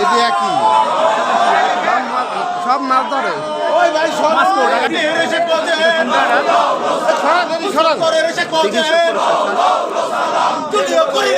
এটি একই সব মাছ ধরে ওই ভাই সব মাছ ধরে এসে পথে করে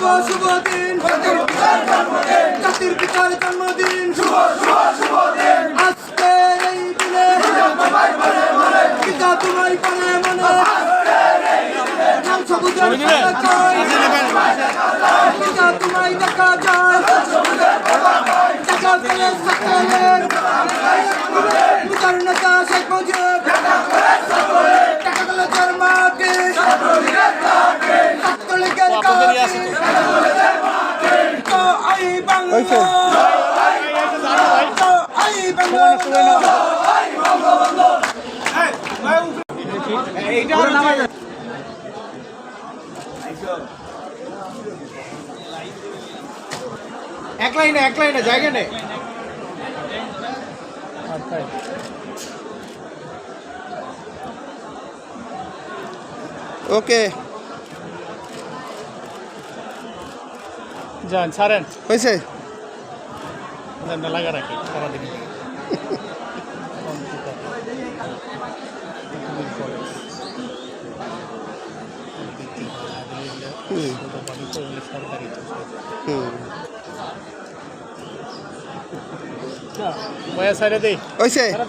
শুভ শুভ দিন। জাতির পিতার জন্মদিন। শুভ শুভ শুভ দিন আজকে এই দিনে পিতা তোমায় পারে মনে। লাল সবুজের ছাত্রলীগের কাছে তো আই বাংলা তো আই বাংলা এক লাইনে এক লাইনে জায়গা নেই ওকে যান ছাড়েন। হয়েছে? লাগা রাখি সারাদিন। বয়া সাইডে দেই হয়েছে? সারা